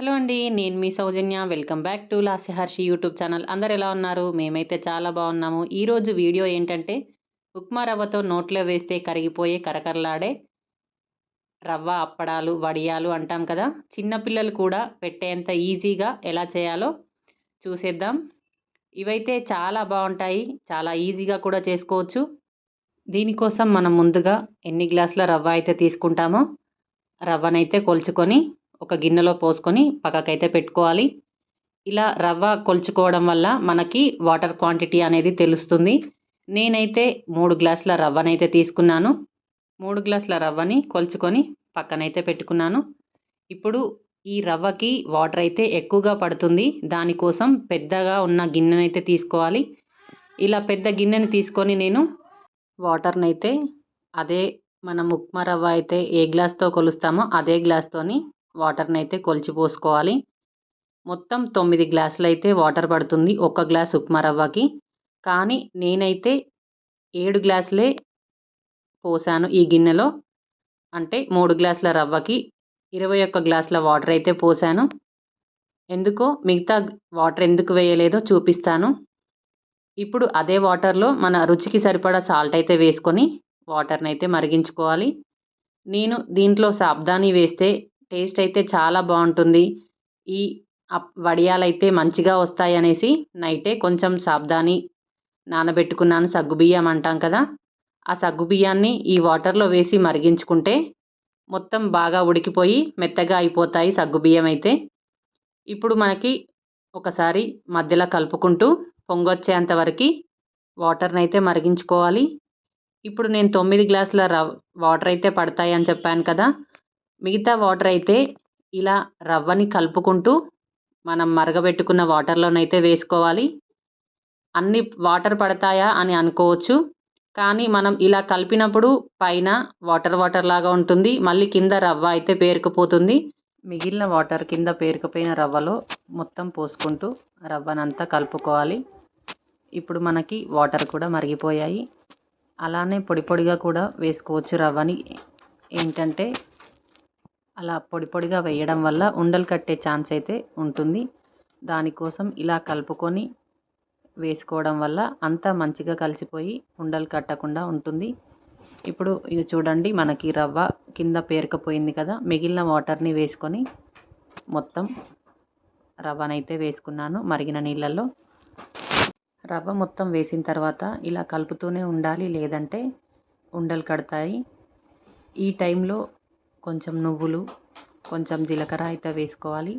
Hello అండి నేను మీ Soujanya. Welcome back to Lasyaharshi YouTube channel. అందరు ఎలా ఉన్నారు? మేమైతే చాలా బాగున్నాము. ఈరోజు వీడియో ఏంటంటే ఉప్మా రవ్వతో నోట్లో వేస్తే కరిగిపోయే కరకరలాడే రవ్వ అప్పడాలు వడియాలు అంటాం కదా. చిన్నపిల్లలు కూడా పెట్టేంత ఈజీగా ఎలా చేయాలో చూసేద్దాం. ఇవైతే చాలా బాగుంటాయి. చాలా ఈజీగా కూడా చేసుకోవచ్చు. దీనికోసం మనం ముందుగా ఎన్ని గ్లాసుల రవ్వ అయితే తీసుకుంటామో రవ్వనైతే కొలుచుకొని ఒక గిన్నెలో పోసుకొని పక్కకైతే పెట్టుకోవాలి. ఇలా రవ్వ కొలుచుకోవడం వల్ల మనకి వాటర్ క్వాంటిటీ అనేది తెలుస్తుంది. నేనైతే మూడు గ్లాసుల రవ్వనైతే తీసుకున్నాను. మూడు గ్లాసుల రవ్వని కొలుచుకొని పక్కనైతే పెట్టుకున్నాను. ఇప్పుడు ఈ రవ్వకి వాటర్ అయితే ఎక్కువగా పడుతుంది. దానికోసం పెద్దగా ఉన్న గిన్నెనైతే తీసుకోవాలి. ఇలా పెద్ద గిన్నెని తీసుకొని నేను వాటర్ని అయితే అదే మనం ఉప్మా రవ్వ అయితే ఏ గ్లాస్తో కొలుస్తామో అదే గ్లాస్తోని వాటర్ని అయితే కొలిచి పోసుకోవాలి. మొత్తం తొమ్మిది గ్లాసులు అయితే వాటర్ పడుతుంది ఒక గ్లాస్ ఉప్మా రవ్వకి. కానీ నేనైతే ఏడు గ్లాసులే పోసాను ఈ గిన్నెలో. అంటే మూడు గ్లాసుల రవ్వకి ఇరవై ఒక్క గ్లాసుల వాటర్ అయితే పోసాను. ఎందుకో మిగతా వాటర్ ఎందుకు వేయలేదో చూపిస్తాను. ఇప్పుడు అదే వాటర్లో మన రుచికి సరిపడా సాల్ట్ అయితే వేసుకొని వాటర్ని అయితే మరిగించుకోవాలి. నేను దీంట్లో సాబ్దాని వేస్తే టేస్ట్ అయితే చాలా బాగుంటుంది. ఈ వడియాలైతే మంచిగా వస్తాయి అనేసి నైటే కొంచెం సాబ్దాని నానబెట్టుకున్నాను. సగ్గుబియ్యం అంటాం కదా! ఆ సగ్గుబియ్యాన్ని ఈ వాటర్లో వేసి మరిగించుకుంటే మొత్తం బాగా ఉడికిపోయి మెత్తగా అయిపోతాయి సగ్గుబియ్యం అయితే. ఇప్పుడు మనకి ఒకసారి మధ్యలో కలుపుకుంటూ పొంగొచ్చేంత వరకు వాటర్ని అయితే మరిగించుకోవాలి. ఇప్పుడు నేను తొమ్మిది గ్లాసుల రవ్ వాటర్ అయితే పడతాయి అని చెప్పాను కదా! మిగతా వాటర్ అయితే ఇలా రవ్వని కలుపుకుంటూ మనం మరగబెట్టుకున్న వాటర్లోనైతే వేసుకోవాలి. అన్ని వాటర్ పడతాయా అని అనుకోవచ్చు. కానీ మనం ఇలా కలిపినప్పుడు పైన వాటర్ వాటర్ లాగా ఉంటుంది. మళ్ళీ కింద రవ్వ అయితే పేరుకుపోతుంది. మిగిలిన వాటర్ కింద పేరుకుపోయిన రవ్వలో మొత్తం పోసుకుంటూ రవ్వనంతా కలుపుకోవాలి. ఇప్పుడు మనకి వాటర్ కూడా మరిగిపోయాయి. అలానే పొడి పొడిగా కూడా వేసుకోవచ్చు రవ్వని. ఏంటంటే అలా పొడి పొడిగా వేయడం వల్ల ఉండలు కట్టే ఛాన్స్ అయితే ఉంటుంది. దానికోసం ఇలా కలుపుకొని వేసుకోవడం వల్ల అంతా మంచిగా కలిసిపోయి ఉండలు కట్టకుండా ఉంటుంది. ఇప్పుడు ఇది చూడండి మనకి రవ్వ కింద పేరుకపోయింది కదా మిగిలిన వాటర్ని వేసుకొని మొత్తం రవ్వనైతే వేసుకున్నాను మరిగిన నీళ్ళల్లో. రవ్వ మొత్తం వేసిన తర్వాత ఇలా కలుపుతూనే ఉండాలి లేదంటే ఉండలు కడతాయి. ఈ టైంలో కొంచెం నువ్వులు కొంచెం జీలకర్ర అయితే వేసుకోవాలి.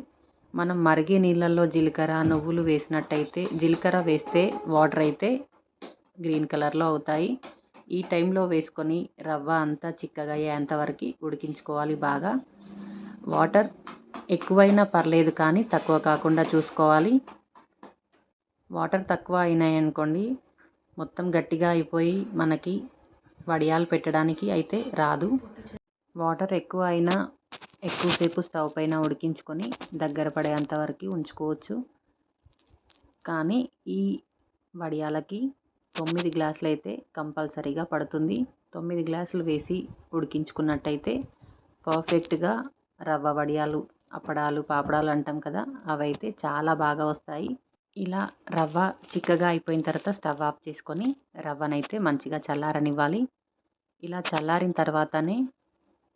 మనం మరిగే నీళ్ళల్లో జీలకర్ర నువ్వులు వేసినట్టయితే జీలకర్ర వేస్తే వాటర్ అయితే గ్రీన్ కలర్లో అవుతాయి. ఈ టైంలో వేసుకొని రవ్వ అంతా చిక్కగా అయ్యేంతవరకు ఉడికించుకోవాలి బాగా. వాటర్ ఎక్కువైనా పర్లేదు కానీ తక్కువ కాకుండా చూసుకోవాలి. వాటర్ తక్కువ అయినాయి అనుకోండి మొత్తం గట్టిగా అయిపోయి మనకి వడియాలు పెట్టడానికి అయితే రాదు. వాటర్ ఎక్కువ అయినా ఎక్కువసేపు స్టవ్ పైన ఉడికించుకొని దగ్గర పడేంత వరకు ఉంచుకోవచ్చు. కానీ ఈ వడియాలకి తొమ్మిది గ్లాసులు అయితే కంపల్సరీగా పడుతుంది. తొమ్మిది గ్లాసులు వేసి ఉడికించుకున్నట్టయితే పర్ఫెక్ట్గా రవ్వ వడియాలు అప్పడాలు పాపడాలు అంటాం కదా అవైతే చాలా బాగా వస్తాయి. ఇలా రవ్వ చిక్కగా అయిపోయిన తర్వాత స్టవ్ ఆఫ్ చేసుకొని రవ్వనైతే మంచిగా చల్లారనివ్వాలి. ఇలా చల్లారిన తర్వాతనే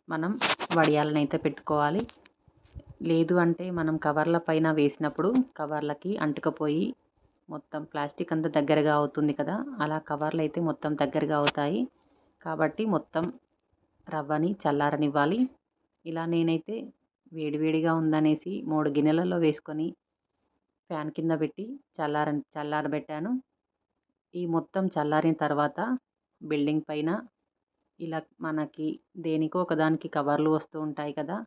మనం వడియాలను అయితే పెట్టుకోవాలి. లేదు అంటే మనం కవర్ల పైన వేసినప్పుడు కవర్లకి అంటుకపోయి మొత్తం ప్లాస్టిక్ అంతా దగ్గరగా అవుతుంది కదా అలా కవర్లు అయితే మొత్తం దగ్గరగా అవుతాయి. కాబట్టి మొత్తం రవ్వని చల్లారనివ్వాలి. ఇలా నేనైతే వేడివేడిగా ఉందనేసి మూడు గిన్నెలలో వేసుకొని ఫ్యాన్ కింద పెట్టి చల్లార చల్లారబెట్టాను. ఈ మొత్తం చల్లారిన తర్వాత బిల్డింగ్ పైన ఇలా మనకి దేనికో ఒకదానికి కవర్లు వస్తూ ఉంటాయి కదా.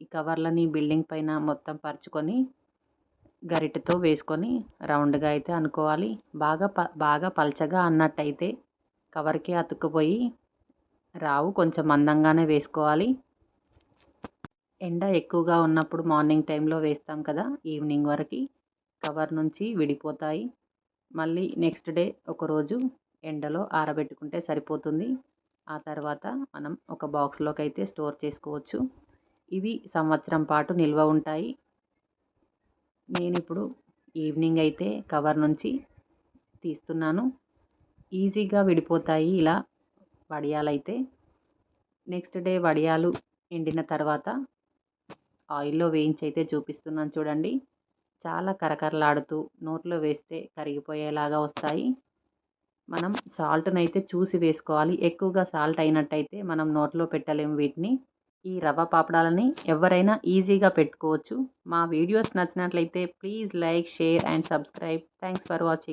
ఈ కవర్లని బిల్డింగ్ పైన మొత్తం పరుచుకొని గరిటెతో వేసుకొని రౌండ్గా అయితే అనుకోవాలి. బాగా ప బాగా పల్చగా అన్నట్టయితే కవర్కి అతుక్కుపోయి రావు. కొంచెం మందంగానే వేసుకోవాలి. ఎండ ఎక్కువగా ఉన్నప్పుడు మార్నింగ్ టైంలో వేస్తాం కదా ఈవినింగ్ వరకు కవర్ నుంచి విడిపోతాయి. మళ్ళీ నెక్స్ట్ డే ఒకరోజు ఎండలో ఆరబెట్టుకుంటే సరిపోతుంది. ఆ తర్వాత మనం ఒక బాక్స్లోకి అయితే స్టోర్ చేసుకోవచ్చు. ఇవి సంవత్సరం పాటు నిల్వ ఉంటాయి. నేను ఇప్పుడు ఈవినింగ్ అయితే కవర్ నుంచి తీస్తున్నాను. ఈజీగా విడిపోతాయి ఇలా వడియాలైతే. నెక్స్ట్ డే వడియాలు ఎండిన తర్వాత ఆయిల్లో వేయించి అయితే చూపిస్తున్నాను చూడండి. చాలా కరకరలాడుతూ నోట్లో వేస్తే కరిగిపోయేలాగా వస్తాయి. మనం సాల్ట్ని అయితే చూసి వేసుకోవాలి. ఎక్కువగా సాల్ట్ అయినట్టయితే మనం నోట్లో పెట్టలేము వీటిని. ఈ రవ్వ పాపడాలని ఎవరైనా ఈజీగా పెట్టుకోవచ్చు. మా వీడియోస్ నచ్చినట్లయితే please like share and subscribe. Thanks for watching.